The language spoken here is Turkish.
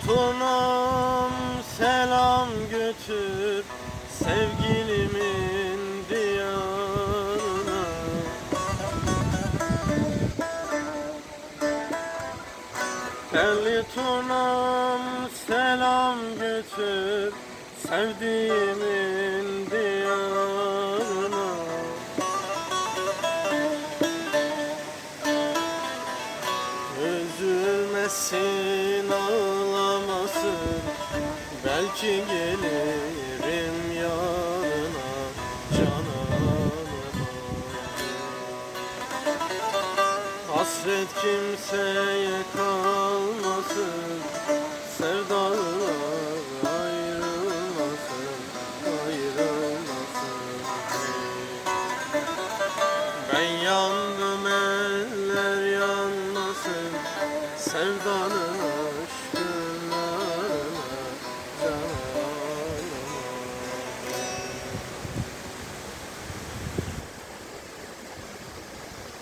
Turnam selam götür sevgilimin diyarına. Telli turnam selam götür sevdiğimin diyarına. Üzülmesin ağlamasın Belki gelirim yanına cananına Hasret kimseye kalmasın Sevdalılar ayrılmasın Ayrılmasın. Ben yandım eller yanmasın Sevdalılar